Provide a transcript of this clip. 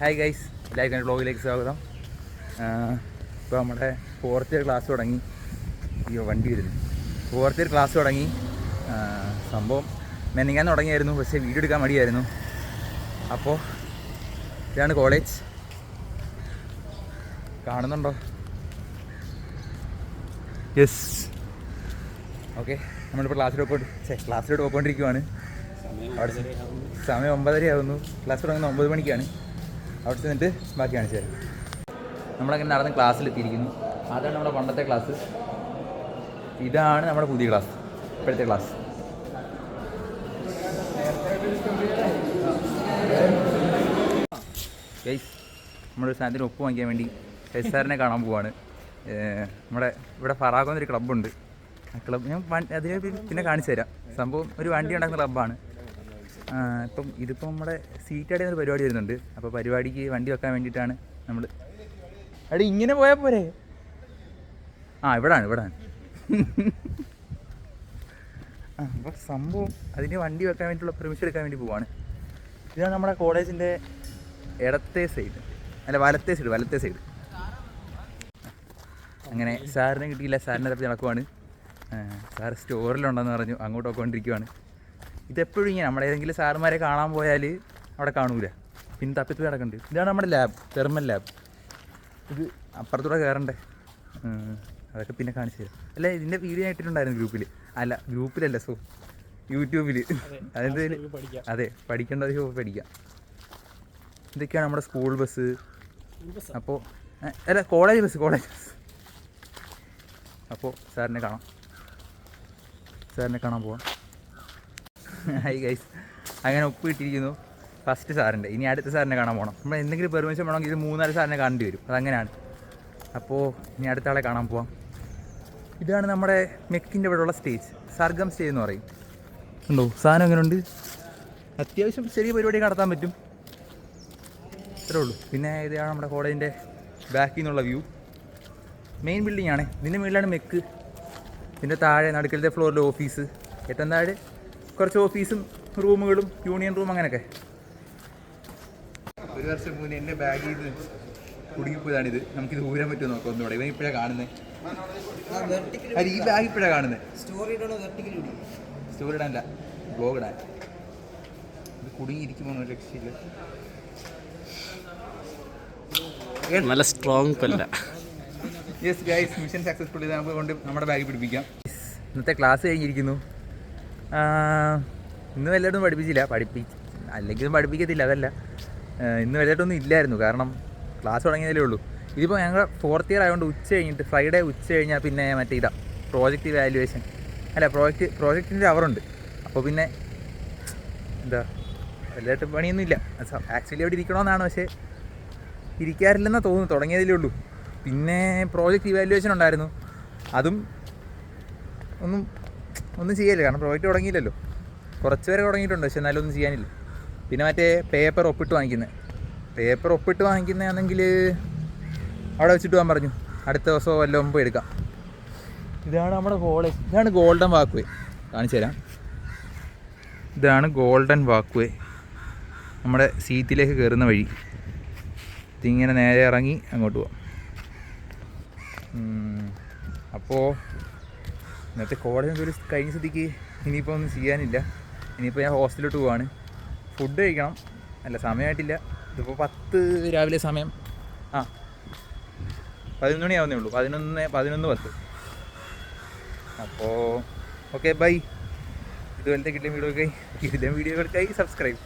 Hi guys എല്ലാവർക്കും എന്റെ ബ്ലോഗിലേക്ക് സ്വാഗതം. ഇപ്പോൾ നമ്മുടെ ഫോർത്ത് ഇയർ ക്ലാസ് തുടങ്ങി. അയ്യോ വണ്ടി വരുന്നു. ഫോർത്ത് ഇയർ ക്ലാസ് തുടങ്ങി. സംഭവം മെനിങ്ങാൻ തുടങ്ങിയായിരുന്നു പക്ഷേ വീഡിയോ എടുക്കാൻ മടിയായിരുന്നു. അപ്പോൾ ഇതാണ് കോളേജ് കാണുന്നുണ്ടോ? യെസ് ഓക്കെ നമ്മളിപ്പോൾ ക്ലാസ്സിലോട്ട് പോയി ക്ലാസ്സിലോട്ട് പോയിക്കൊണ്ടിരിക്കുവാണ്. അവിടെ സമയം ഒമ്പതര ആവുന്നു ക്ലാസ് തുടങ്ങുന്ന ഒമ്പത് മണിക്കാണ്. അവിടെ ചെന്നിട്ട് ബാക്കി കാണിച്ചു തരാം. നമ്മളങ്ങനെ നടന്ന് ക്ലാസ്സിലെത്തിയിരിക്കുന്നു അതാണ് നമ്മുടെ പണ്ടത്തെ ക്ലാസ് ഇതാണ് നമ്മുടെ പുതിയ ക്ലാസ് ഇപ്പോഴത്തെ ക്ലാസ് ഗൈസ് നമ്മുടെ സാധനത്തിന് ഒപ്പ് വാങ്ങിക്കാൻ വേണ്ടി എസ് കാണാൻ പോവാണ്. നമ്മുടെ ഇവിടെ ഫറാഖ് എന്നൊരു ക്ലബ്ബുണ്ട് ആ ക്ലബ്ബ് ഞാൻ അതിനെ പിന്നെ കാണിച്ചു തരാം. സംഭവം ഒരു വണ്ടി ഉണ്ടാക്കുന്ന ക്ലബ്ബാണ് ഇപ്പം ഇതിപ്പോൾ നമ്മുടെ സീറ്റ് ഒരു പരിപാടി വരുന്നുണ്ട്. അപ്പോൾ പരിപാടിക്ക് വണ്ടി വെക്കാൻ വേണ്ടിയിട്ടാണ് നമ്മൾ അടി ഇങ്ങനെ പോയാൽ പോരെ? ആ ഇവിടാണ് ഇവിടാണ്. അപ്പോൾ സംഭവം അതിന് വണ്ടി വെക്കാൻ വേണ്ടിയിട്ടുള്ള പെർമിഷൻ എടുക്കാൻ വേണ്ടി പോവാണ്. ഇതാണ് നമ്മുടെ കോളേജിന്റെ ഇടത്തെ സൈഡ് അല്ല വലത്തെ സൈഡ് വലത്തെ സൈഡ് അങ്ങനെ സാറിനെ കിട്ടിയില്ല സാറിനെ തപ്പി നടക്കുവാണ്. സാർ സ്റ്റോറിലുണ്ടെന്ന് പറഞ്ഞു അങ്ങോട്ട് പോയിക്കൊണ്ടിരിക്കുവാണ് ഇതെപ്പോഴും ഇങ്ങനെ. നമ്മുടെ ഏതെങ്കിലും സാറുമാരെ കാണാൻ പോയാൽ അവിടെ കാണൂല. പിന്നെ തപ്പിത്ത് കിടക്കുന്നുണ്ട് ഇതാണ് നമ്മുടെ ലാബ് തെർമൽ ലാബ് ഇത് അപ്പുറത്തൂടെ കയറണ്ടേ അതൊക്കെ പിന്നെ കാണിച്ചു തരാം. അല്ല ഇതിന്റെ വീഡിയോ ആയിട്ടിട്ടുണ്ടായിരുന്നു ഗ്രൂപ്പിൽ അല്ല ഗ്രൂപ്പിലല്ല സോ യൂട്യൂബിൽ അതിന്റെ അതെ പഠിക്കേണ്ടത് പഠിക്കാം. ഇതൊക്കെയാണ് നമ്മുടെ സ്കൂൾ ബസ് അപ്പോൾ അല്ല കോളേജ് ബസ് കോളേജ് ബസ് അപ്പോൾ സാറിനെ കാണാം. സാറിനെ കാണാൻ പോവാം. ഹൈ ഗൈസ് അങ്ങനെ ഒപ്പ് കിട്ടിയിരിക്കുന്നു ഫസ്റ്റ് സാറിന്റെ. ഇനി അടുത്ത സാറിനെ കാണാൻ പോകണം നമ്മൾ എന്തെങ്കിലും പെർമിഷൻ വേണമെങ്കിൽ ഇത് മൂന്നാൽ സാറിനെ കാണേണ്ടി വരും. അതങ്ങനെയാണ്. അപ്പോൾ ഇനി അടുത്ത ആളെ കാണാൻ പോവാം. ഇതാണ് നമ്മുടെ മെക്കിന്റെ ഇവിടെയുള്ള സ്റ്റേജ് സർഗം സ്റ്റേജ് എന്ന് പറയും. ഉണ്ടോ? സാധനം ഉണ്ട് അത്യാവശ്യം ചെറിയ പരിപാടി നടത്താൻ പറ്റും. ഇത്രേ ഉള്ളൂ. പിന്നെ ഇതാണ് നമ്മുടെ കോളേജിന്റെ ബാക്കിൽ നിന്നുള്ള വ്യൂ മെയിൻ ബിൽഡിംഗ് ആണ്. ഇതിന്റെ മുകളിലാണ് മെക്ക്. ഇതിന്റെ താഴെ നടുക്കലത്തെ ഫ്ലോറിൽ ഓഫീസ് ഏറ്റവും താഴെ കുറച്ച് ഓഫീസും റൂമുകളും യൂണിയൻ റൂം അങ്ങനെയൊക്കെ. ഒരു വർഷം മുന്നേ എന്റെ ബാഗിൽ നിന്ന് കുടുങ്ങിപ്പോയതാണിത്. നമുക്കിത് ഊരാൻ പറ്റുമോ നോക്കാം ഒന്നുകൂടെ. ഇവൻ ഇപ്പോഴാണ് കാണുന്നത് അല്ല ഈ ബാഗ് ഇപ്പോഴാണ് കാണുന്നത് സ്റ്റോറി സ്റ്റോറി ഇടാനല്ല. ബ്ലോഗ് ഇടാൻ. ഇത് കുടുങ്ങിയിരിക്കുമോ ഒരു രക്ഷയില്ല. നല്ല സ്ട്രോങ് കൊല്ല. യെസ് ഗൈസ് മിഷൻ സക്സസ്ഫുൾ ചെയ്ത് നമുക്ക് കൊണ്ട് നമ്മുടെ ബാഗ് പിടിപ്പിക്കാം. ഇന്നത്തെ ക്ലാസ് കഴിഞ്ഞിരിക്കുന്നു. ഇന്ന് വല്ലതും പഠിപ്പിച്ചില്ല. പഠിപ്പി അല്ലെങ്കിലും പഠിപ്പിക്കത്തില്ല അതല്ല. ഇന്ന് വലുതായിട്ടൊന്നും ഇല്ലായിരുന്നു. കാരണം ക്ലാസ് തുടങ്ങിയതേ ഉള്ളൂ. ഇതിപ്പോൾ ഞങ്ങൾ ഫോർത്ത് ഇയർ ആയതുകൊണ്ട് ഉച്ച കഴിഞ്ഞിട്ട് ഫ്രൈഡേ ഉച്ച കഴിഞ്ഞാൽ പിന്നെ മറ്റേ ഇതാ പ്രോജക്റ്റ് വാല്യുവേഷൻ അല്ല പ്രോജക്റ്റ് പ്രോജക്റ്റിന്റെ അവറുണ്ട് അപ്പോൾ പിന്നെ എന്താ വലുതായിട്ട് പണിയൊന്നും ഇല്ല ആക്ച്വലി അവിടെ ഇരിക്കണമെന്നാണ് പക്ഷേ ഇരിക്കാറില്ലെന്നാണ് തോന്നുന്നു. തുടങ്ങിയതിലേ ഉള്ളൂ. പിന്നെ പ്രോജക്റ്റ് ഇവാലുവേഷൻ ഉണ്ടായിരുന്നു. അതും ഒന്നും ഒന്നും ചെയ്യല്ല? കാരണം പ്രോജക്റ്റ് തുടങ്ങിയില്ലല്ലോ. കുറച്ച് പേരെ തുടങ്ങിയിട്ടുണ്ട് പക്ഷെ എന്നാലും ഒന്നും ചെയ്യാനില്ല. പിന്നെ മറ്റേ പേപ്പർ ഒപ്പിട്ട് വാങ്ങിക്കുന്നത് പേപ്പർ ഒപ്പിട്ട് വാങ്ങിക്കുന്നതാണെങ്കിൽ അവിടെ വെച്ചിട്ട് പോകാൻ പറഞ്ഞു. അടുത്ത ദിവസം വല്ലതും പോയി എടുക്കാം. ഇതാണ് നമ്മുടെ കോളേജ് ഇതാണ് ഗോൾഡൻ വാക്വേ കാണിച്ചു തരാം. ഇതാണ് ഗോൾഡൻ വാക്വേ നമ്മുടെ സീറ്റിലേക്ക് കയറുന്ന വഴി. ഇതിങ്ങനെ നേരെ ഇറങ്ങി അങ്ങോട്ട് പോവാം. അപ്പോൾ ഇന്നത്തെ കോളേജ് ഒരു കഴിഞ്ഞ സ്ഥിതിക്ക് ഇനിയിപ്പോൾ ഒന്നും ചെയ്യാനില്ല. ഇനിയിപ്പോൾ ഞാൻ ഹോസ്റ്റലിലോട്ട് പോവാണ്. ഫുഡ് കഴിക്കണം. അല്ല സമയമായിട്ടില്ല ഇതിപ്പോൾ പത്ത് രാവിലെ സമയം. ആ പതിനൊന്ന് മണിയാവുന്നേ ഉള്ളൂ. പതിനൊന്ന് പതിനൊന്ന് പത്ത്. അപ്പോൾ ഓക്കെ ബൈ. ഇതുപോലത്തെ കിട്ടിയ വീഡിയോക്കായി ഇതിലെ വീഡിയോകൾക്കായി സബ്സ്ക്രൈബ്